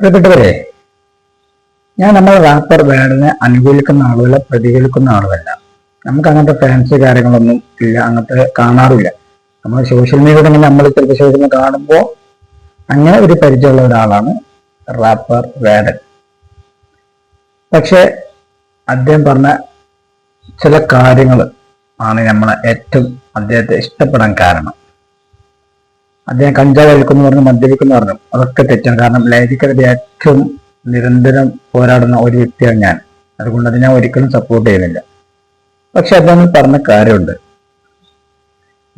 പ്രിയപ്പെട്ടവരെ ഞാൻ നമ്മൾ റാപ്പർ ബാൻഡിനെ അനുകൂലിക്കുന്ന ആളുകളെ പ്രതികൂലിക്കുന്ന ആളുകളല്ല. നമുക്ക് അങ്ങനത്തെ ഫാൻസി കാര്യങ്ങളൊന്നും ഇല്ല അങ്ങനത്തെ കാണാറില്ല. നമ്മൾ സോഷ്യൽ മീഡിയ തന്നെ നമ്മൾ ചിലപ്പോൾ സോഷ്യൽ മീഡിയ കാണുമ്പോൾ അങ്ങനെ ഒരു പരിചയമുള്ള ഒരാളാണ് റാപ്പർ വേടൻ പക്ഷെ അദ്ദേഹം പറഞ്ഞ ചില കാര്യങ്ങൾ ആണ് നമ്മളെ ഏറ്റവും അദ്ദേഹത്തെ ഇഷ്ടപ്പെടാൻ കാരണം. അദ്ദേഹം കഞ്ചാവ് കഴിക്കുന്നു പറഞ്ഞു മദ്യപിക്കുന്നു പറഞ്ഞു. അതൊക്കെ തെറ്റാണ്. കാരണം ലൈംഗികതയുടെ ഏറ്റവും നിരന്തരം പോരാടുന്ന ഒരു വ്യക്തിയാണ് ഞാൻ. അതുകൊണ്ട് അത് ഞാൻ ഒരിക്കലും സപ്പോർട്ട് ചെയ്യുന്നില്ല. പക്ഷെ അദ്ദേഹം പറഞ്ഞ കാര്യമുണ്ട്.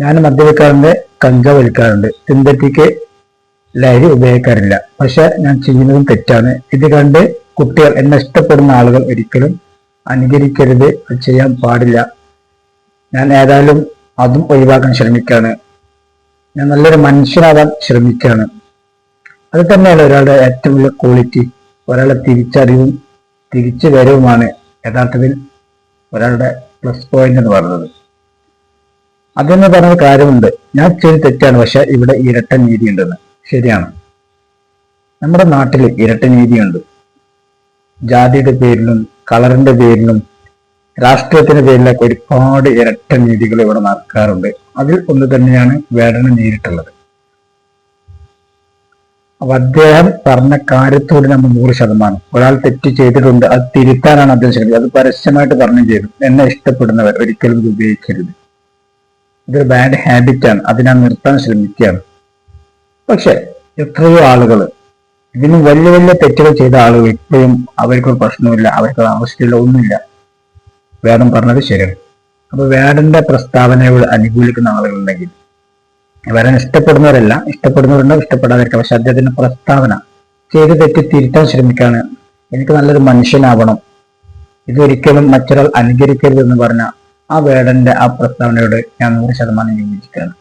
ഞാൻ മദ്യപിക്കാറുണ്ട് കഞ്ചാവ് വലിക്കാറുണ്ട് സിന്തറ്റിക് ലഹരി ഉപയോഗിക്കാറില്ല. പക്ഷെ ഞാൻ ചെയ്യുന്നതും തെറ്റാണ്. ഇത് കണ്ട് കുട്ടികൾ എന്നെ ഇഷ്ടപ്പെടുന്ന ആളുകൾ ഒരിക്കലും അനുകരിക്കരുത്. ചെയ്യാൻ പാടില്ല. ഞാൻ ഏതായാലും അതും ഒഴിവാക്കാൻ ശ്രമിക്കാണ് ഞാൻ നല്ലൊരു മനുഷ്യനാവാൻ ശ്രമിക്കുകയാണ്. അത് തന്നെയാണ് ഒരാളുടെ ഏറ്റവും വലിയ ക്വാളിറ്റി ഒരാളെ തിരിച്ചറിവും തിരിച്ചു വരവുമാണ് യഥാർത്ഥത്തിൽ ഒരാളുടെ പ്ലസ് പോയിന്റ് എന്ന് പറയുന്നത്. അതെന്ന് പറഞ്ഞ കാര്യമുണ്ട്. ഞാൻ ചെയ്ത് തെറ്റാണ് പക്ഷെ ഇവിടെ ഇരട്ട നീതി ഉണ്ടെന്ന് ശരിയാണ്. നമ്മുടെ നാട്ടിൽ ഇരട്ട നീതിയുണ്ട് ജാതിയുടെ പേരിലും കളറിന്റെ പേരിലും രാഷ്ട്രീയത്തിന്റെ പേരിലൊക്കെ ഒരുപാട് ഇരട്ട നീതികൾ ഇവിടെ നടക്കാറുണ്ട്. അതിൽ ഒന്ന് തന്നെയാണ് വേടന നേരിട്ടുള്ളത്. അപ്പൊ അദ്ദേഹം പറഞ്ഞ കാര്യത്തോട് നമ്മൾ നൂറ് ശതമാനം. ഒരാൾ തെറ്റ് ചെയ്തിട്ടുണ്ട് അത് തിരുത്താനാണ് അദ്ദേഹം ശ്രമിച്ചത്. അത് പരസ്യമായിട്ട് പറഞ്ഞു ചെയ്തു. എന്നെ ഇഷ്ടപ്പെടുന്നവർ ഒരിക്കലും ഇത് ഉപയോഗിക്കരുത്. ഇതൊരു ബാഡ് ഹാബിറ്റാണ് അതിനാ നിർത്താൻ ശ്രമിക്കുകയാണ്. പക്ഷെ എത്രയോ ആളുകൾ ഇതിന് വലിയ വലിയ തെറ്റുകൾ ചെയ്ത ആളുകൾ ഇപ്പോഴും അവർക്കൊരു പ്രശ്നമില്ല അവർക്കൊരു ആവശ്യമില്ല ഒന്നുമില്ല. വേദം പറഞ്ഞത് ശരിയാണ്. അപ്പൊ വേടന്റെ പ്രസ്താവനയോട് അനുകൂലിക്കുന്ന ആളുകളുണ്ടെങ്കിൽ വേടൻ ഇഷ്ടപ്പെടുന്നവരല്ല ഇഷ്ടപ്പെടുന്നവരുണ്ടോ ഇഷ്ടപ്പെടാതിരിക്കാം. പക്ഷെ അദ്ദേഹത്തിന്റെ പ്രസ്താവന ചെയ്ത് തെറ്റി തിരുത്താൻ ശ്രമിക്കാണ് എനിക്ക് നല്ലൊരു മനുഷ്യനാവണം. ഇതൊരിക്കലും മറ്റൊരാൾ അനുകരിക്കരുത് എന്ന് പറഞ്ഞ ആ വേടന്റെ ആ പ്രസ്താവനയോട് ഞാൻ നൂറ് ശതമാനം യോജിക്കുകയാണ്.